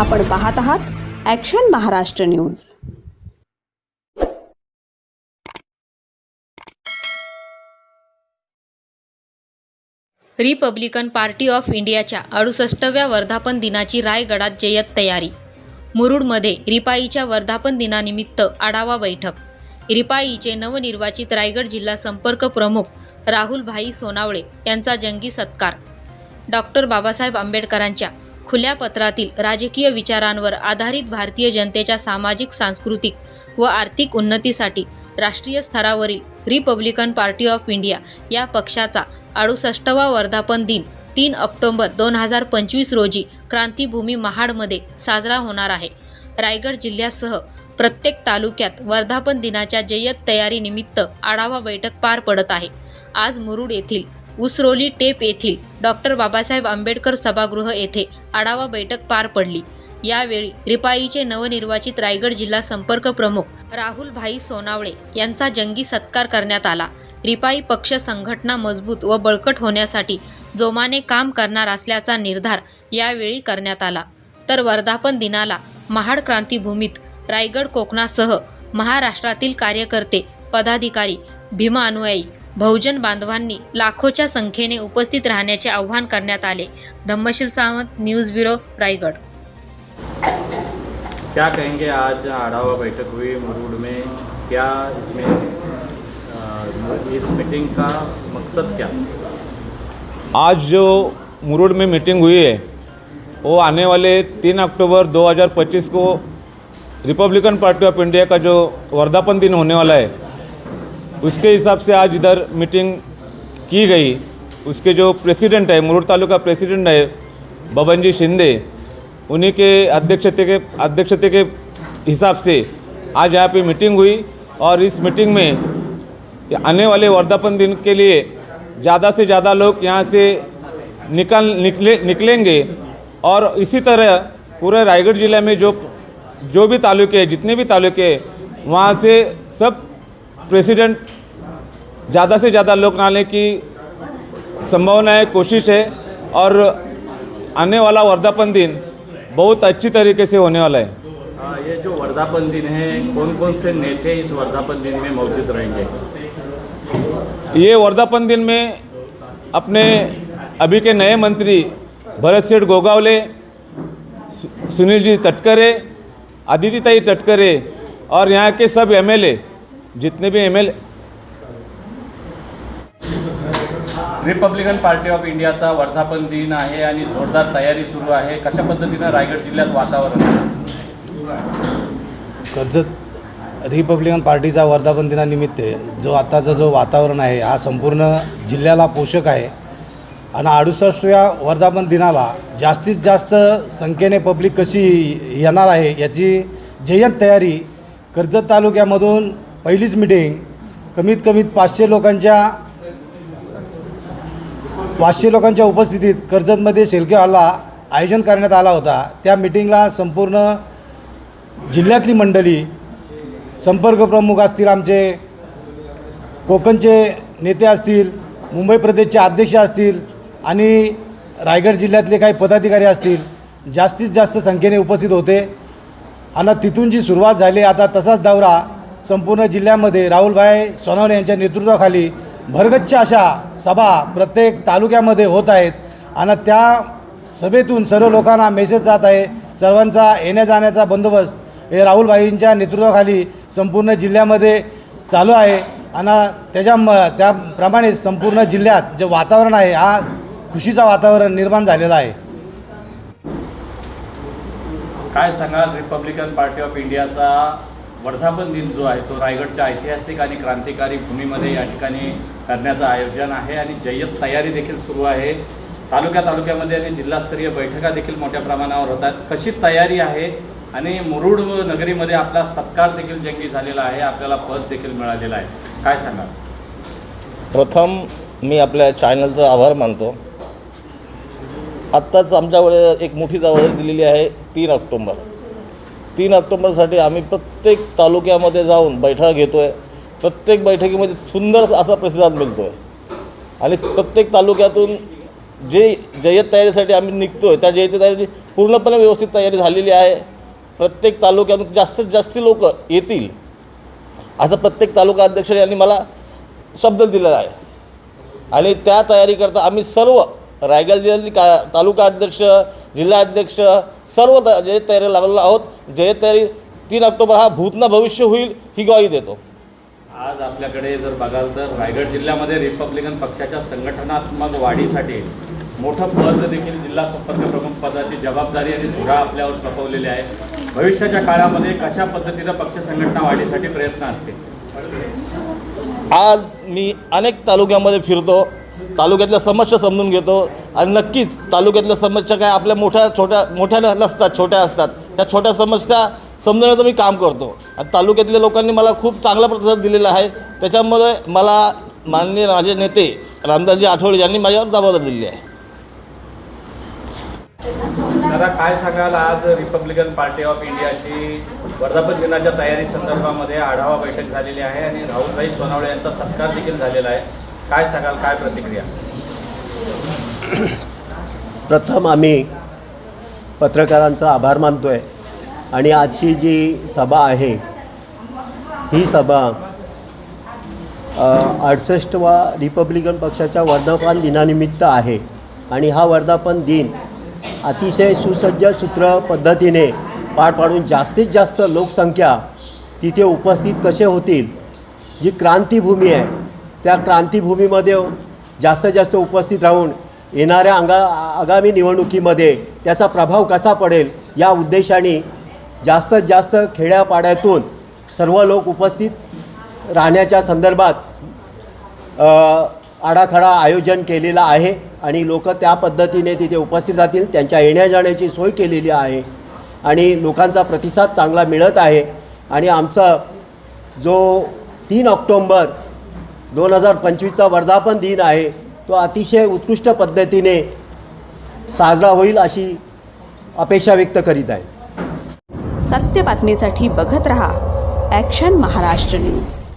आपण पाहत आहात action Maharashtra news republican party of इंडियाच्या अडुसष्टव्या वर्धापन दिनाची रायगडात जय्यत तयारी. मुरुडमध्ये रिपाईच्या वर्धापन दिनानिमित्त आढावा बैठक. रिपाईचे नवनिर्वाचित रायगड जिल्हा संपर्क प्रमुख राहुल भाई सोनावळे यांचा जंगी सत्कार. डॉक्टर बाबासाहेब आंबेडकरांच्या खुल्या पत्रातील राजकीय विचारांवर आधारित भारतीय जनतेच्या सामाजिक सांस्कृतिक व आर्थिक उन्नतीसाठी राष्ट्रीय स्तरावरील रिपब्लिकन पार्टी ऑफ इंडिया या पक्षाचा अडुसष्टवा वर्धापन दिन तीन ऑक्टोंबर दोन हजार पंचवीस रोजी क्रांतीभूमी महाडमध्ये साजरा होणार आहे. रायगड जिल्ह्यासह प्रत्येक तालुक्यात वर्धापन दिनाच्या जय्यत तयारीनिमित्त आढावा बैठक पार पडत आहे. आज मुरुड येथील उसरोली टेप येथील डॉक्टर बाबासाहेब आंबेडकर सभागृह येथे आढावा बैठक पार पडली. यावेळी रिपाईचे नवनिर्वाचित रायगड जिल्हा संपर्क प्रमुख राहुल भाई सोनावळे यांचा जंगी सत्कार करण्यात आला. रिपाई पक्ष संघटना मजबूत व बळकट होण्यासाठी जोमाने काम करणार असल्याचा निर्धार यावेळी करण्यात आला. तर वर्धापन दिनाला महाड क्रांतीभूमीत रायगड कोकणासह महाराष्ट्रातील कार्यकर्ते पदाधिकारी भीमा अनुयायी बहुजन बांधवांनी लाखोच्या संख्येने उपस्थित राहण्याचे आवाहन करण्यात आले. Dhammasheel Sawant news bureau Raigad. क्या कहेंगे आज आढ़ावा बैठक हुई मुरुड में? क्या इसमें इस मीटिंग का मकसद क्या? आज जो मुरुड में मीटिंग हुई है वो आने वाले तीन अक्टूबर 2025 को रिपब्लिकन पार्टी ऑफ इंडिया का जो वर्धापन दिन होने वाला है उसके हिसाब से आज इधर मीटिंग की गई। उसके जो प्रेसिडेंट है, मुरुड तालुका प्रेसिडेंट है बबन जी शिंदे, उन्हीं के अध्यक्षते के अध्यक्षते के हिसाब से आज यहाँ पे मीटिंग हुई और इस मीटिंग में आने वाले वर्धापन दिन के लिए ज़्यादा से ज़्यादा लोग यहाँ से निकल, निकले, निकलेंगे और इसी तरह पूरे रायगढ़ ज़िले में जो जो भी तालुके हैं, जितने भी तालुके हैं, वहाँ से सब प्रेसिडेंट ज़्यादा से ज़्यादा लोग लाने की संभावना है कोशिश है और आने वाला वर्धापन दिन बहुत अच्छी तरीके से होने वाला है। अ, ये जो वर्धापन दिन है कौन कौन से नेता इस वर्धापन दिन में मौजूद रहेंगे? ये वर्धापन दिन में अपने अभी के नए मंत्री भरत सेठ गोगावले सुनील जी तटकरे आदित्यताई तटकरे और यहाँ के सब एमएलए जितने भी एमएलए रिपब्लिकन पार्टी ऑफ इंडियाचा वर्धापन दिन आहे आणि जोरदार तयारी सुरू आहे. कशा पद्धतीनं रायगड जिल्ह्यात वातावरण? कर्जत रिपब्लिकन पार्टीचा वर्धापन दिनानिमित्त जो आताचं जो वातावरण आहे हा संपूर्ण जिल्ह्याला पोषक आहे. आणि अडुसष्टव्या वर्धापन दिनाला जास्तीत जास्त संख्येने पब्लिक कशी येणार आहे याची जय्यत तयारी कर्जत तालुक्यामधून पहिलीच मिटिंग कमीत कमीत पाचशे लोकांच्या पाचशे लोकांच्या उपस्थितीत कर्जतमध्ये शेलके हॉलला आयोजन करण्यात आला होता. त्या मिटिंगला संपूर्ण जिल्ह्यातली मंडळी संपर्क प्रमुख असतील आमचे कोकणचे नेते असतील मुंबई प्रदेशचे अध्यक्ष असतील आणि रायगड जिल्ह्यातले काही पदाधिकारी असतील जास्तीत जास्त संख्येने उपस्थित होते. आणि तिथून जी सुरुवात झाली आता तसाच दौरा संपूर्ण जिल्ह्यामध्ये राहुलभाई सोनवणे यांच्या नेतृत्वाखाली भरगच्छ अशा सभा प्रत्येक तालुक्यामध्ये होत आहेत. आणि त्या सभेतून सर्व लोकांना मेसेज जात आहे. सर्वांचा येण्या जाण्याचा बंदोबस्त हे राहुलभाईंच्या नेतृत्वाखाली संपूर्ण जिल्ह्यामध्ये चालू आहे. आणि त्याच्या म त्याप्रमाणे संपूर्ण जिल्ह्यात जे वातावरण आहे हा खुशीचा वातावरण निर्माण झालेला आहे. काय सांगाल रिपब्लिकन पार्टी ऑफ इंडियाचा वर्धापन दिन जो आहे तो रायगडच्या ऐतिहासिक आणि क्रांतिकारी भूमीमध्ये या ठिकाणी करण्याचं आयोजन आहे आणि जय्यत तयारी देखील सुरू आहे. तालुक्या तालुक्यामध्ये आणि जिल्हास्तरीय बैठका देखील मोठ्या प्रमाणावर होतात. कशी तयारी आहे आणि मुरुड नगरीमध्ये आपला सत्कार देखील जंगी झालेला आहे आपल्याला पद देखील मिळालेलं आहे. काय सांगाल? प्रथम मी आपल्या चॅनलचा आभार मानतो. आत्ताच आमच्याकडे एक मोठी जबाबदारी दिलेली आहे तीन ऑक्टोंबर. तीन ऑक्टोबरसाठी आम्ही प्रत्येक तालुक्यामध्ये जाऊन बैठका घेतो आहे प्रत्येक बैठकीमध्ये सुंदर असा प्रतिसाद मिळतो आहे आणि प्रत्येक तालुक्यातून जे जय्यत तयारीसाठी आम्ही निघतो आहे त्या जय्यत तयारी पूर्णपणे व्यवस्थित तयारी झालेली आहे. प्रत्येक तालुक्यातून जास्तीत जास्त लोक येतील. असं प्रत्येक तालुका अध्यक्ष यांनी मला शब्द दिलेला आहे. आणि त्या तयारीकरता आम्ही सर्व रायगड जिल्ह्यातील का तालुका अध्यक्ष जिल्हा अध्यक्ष सर्व त जय्यत तयारी लागलेलो आहोत. जय्यत तयारी तीन ऑक्टोबर हा भूतना भविष्य होईल ही ग्वाही देतो. आज आपल्याकडे जर बघाल तर रायगड जिल्ह्यामध्ये रिपब्लिकन पक्षाच्या संघटनात्मक वाढीसाठी मोठं पद देखील जिल्हा संपर्क प्रमुख पदाची जबाबदारी आणि धुरा आपल्यावर सोपवलेली आहे. भविष्याच्या काळामध्ये कशा पद्धतीनं पक्ष संघटना वाढीसाठी प्रयत्न असतील? आज मी अनेक तालुक्यामध्ये फिरतो. तालुक्यातल्या समस्या समजून घेतो. आणि नक्कीच तालुक्यातल्या समस्या काय आपल्या मोठ्या छोट्या मोठ्या नसतात छोट्या असतात. त्या छोट्या समस्या समजवण्याचं मी काम करतो. आणि तालुक्यातल्या लोकांनी मला खूप चांगला प्रतिसाद दिलेला आहे. त्याच्यामुळे मला माननीय माझे नेते रामदासजी आठवले यांनी माझ्यावर जबाबदारी दिली आहे. दादा काय सांगाल आज रिपब्लिकन पार्टी ऑफ इंडियाची वर्धापन दिनाच्या तयारी संदर्भामध्ये आढावा बैठक झालेली आहे आणि राहुलभाई सोनावळे यांचा सत्कार देखील झालेला आहे. काय सांगाल काय प्रतिक्रिया? प्रथम आम्ही पत्रकारांचा आभार मानतो आहे आणि आजची जी सभा आहे ही सभा अडसष्टवा रिपब्लिकन पक्षाच्या वर्धापन दिनानिमित्त आहे आणि हा वर्धापन दिन अतिशय सुसज्ज सूत्र पद्धतीने पार पाडून जास्तीत जास्त लोकसंख्या तिथे उपस्थित कसे होतील जी क्रांतीभूमी आहे त्या क्रांतीभूमीमध्ये जास्तीत जास्त उपस्थित राहून येणाऱ्या अंगा आगामी निवडणुकीमध्ये त्याचा प्रभाव कसा पडेल या उद्देशाने जास्तीत जास्त खेड्यापाड्यातून सर्व लोक उपस्थित राहण्याच्या संदर्भात आडाखडा आयोजन केलेला आहे आणि लोक त्या पद्धतीने तिथे उपस्थित राहतील त्यांच्या येण्या जाण्याची सोय केलेली आहे आणि लोकांचा प्रतिसाद चांगला मिळत आहे. आणि आमचा जो तीन ऑक्टोंबर दोन हजार पंचवीसचा वर्धापन दिन आहे. तो अतिशय उत्कृष्ट पद्धतीने साजरा होईल अशी अपेक्षा व्यक्त करीत आहे. सत्य बातमीसाठी बघत रहा ॲक्शन महाराष्ट्र न्यूज